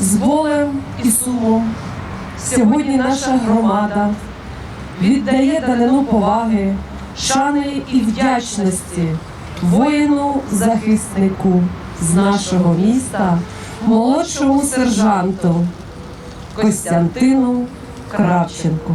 З болем і сумом сьогодні наша громада віддає данину поваги, шани і вдячності воїну-захиснику з нашого міста, молодшому сержанту Костянтину Кравченку.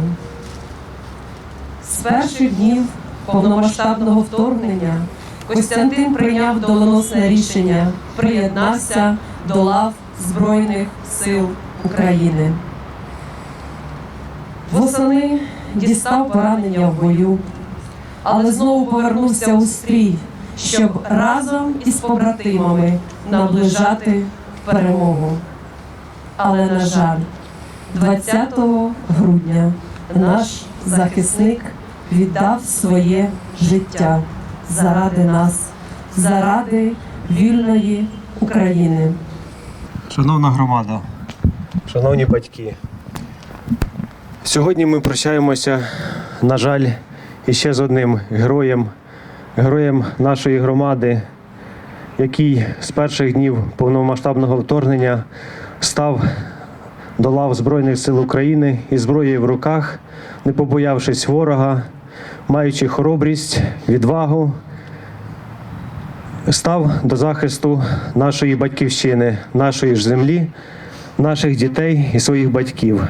З перших днів повномасштабного вторгнення Костянтин прийняв доленосне рішення, приєднався до лав Збройних сил України. Восени дістав поранення в бою, але знову повернувся у стрій, щоб разом із побратимами наближати перемогу. Але, на жаль, 20 грудня наш захисник віддав своє життя заради нас, заради вільної України. Шановна громада, шановні батьки, сьогодні ми прощаємося, на жаль, іще з одним героєм, героєм нашої громади, який з перших днів повномасштабного вторгнення став до лав Збройних сил України із зброєю в руках, не побоявшись ворога, маючи хоробрість, відвагу став до захисту нашої батьківщини, нашої ж землі, наших дітей і своїх батьків.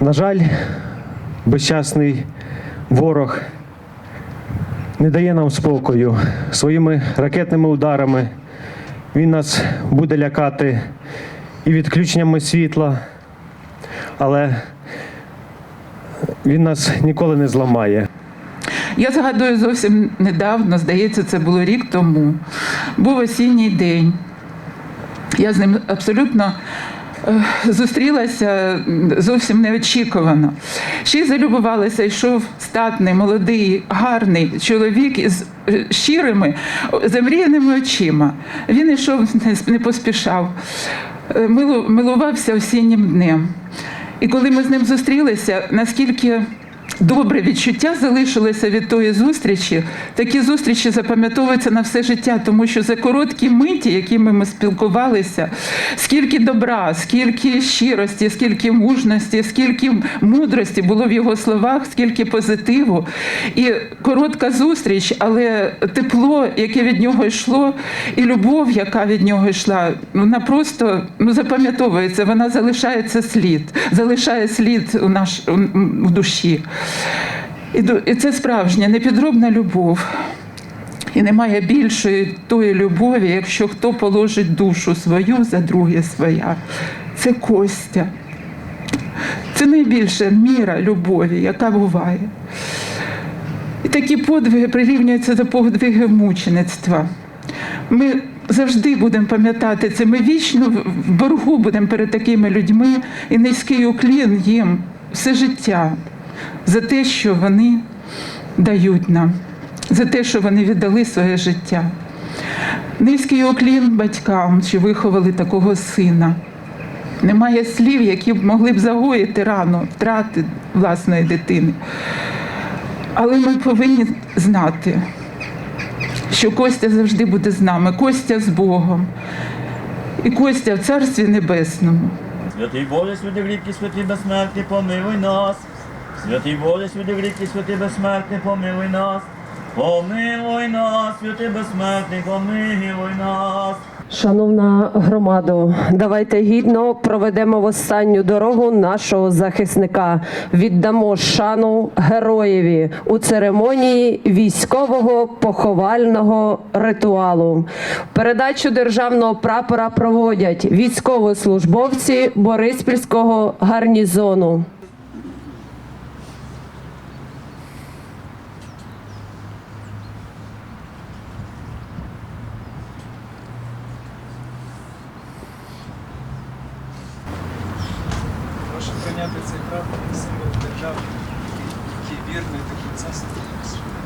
На жаль, безчасний ворог не дає нам спокою своїми ракетними ударами. Він нас буде лякати і відключеннями світла, але він нас ніколи не зламає. Я згадую зовсім недавно, здається, це було рік тому. Був осінній день. Я з ним абсолютно е, зустрілася зовсім неочікувано. Ще й залюбувалася, йшов статний, молодий, гарний чоловік із е, щирими, замріяними очима. Він йшов, не поспішав, е, милувався осіннім днем. І коли ми з ним зустрілися, наскільки добре відчуття залишилося від тої зустрічі, такі зустрічі запам'ятовуються на все життя, тому що за короткі миті, якими ми спілкувалися, скільки добра, скільки щирості, скільки мужності, скільки мудрості було в його словах, скільки позитиву. І коротка зустріч, але тепло, яке від нього йшло, і любов, яка від нього йшла, вона просто ну, запам'ятовується, вона залишається слід, залишає слід у наш у- душі. І, це справжня непідробна любов. І немає більшої тої любові, якщо хто положить душу свою за друге своя. Це Костя. Це найбільша міра любові, яка буває. І такі подвиги прирівнюються до подвигів мучеництва. Ми завжди будемо пам'ятати це. Ми вічно в боргу будемо перед такими людьми і низький уклін їм все життя за те, що вони дають нам, за те, що вони віддали своє життя. Низький уклін батькам, що виховали такого сина. Немає слів, які б могли б загоїти рану втрати власної дитини. Але ми повинні знати, що Костя завжди буде з нами, Костя з Богом. І Костя в Царстві Небесному. Святий Боже, святий великий, святий безсмертний, помилуй нас. Святий Боже, святий великий, святий безсмертний, помилуй нас. Помилуй нас, святий безсмертний, помилуй нас. Шановна громадо, давайте гідно проведемо в останню дорогу нашого захисника. Віддамо шану героєві у церемонії військового поховального ритуалу. Передачу державного прапора проводять військовослужбовці Бориспільського гарнізону. Прийняти цей прапор як символ держави, який вірний до кінця стоїть.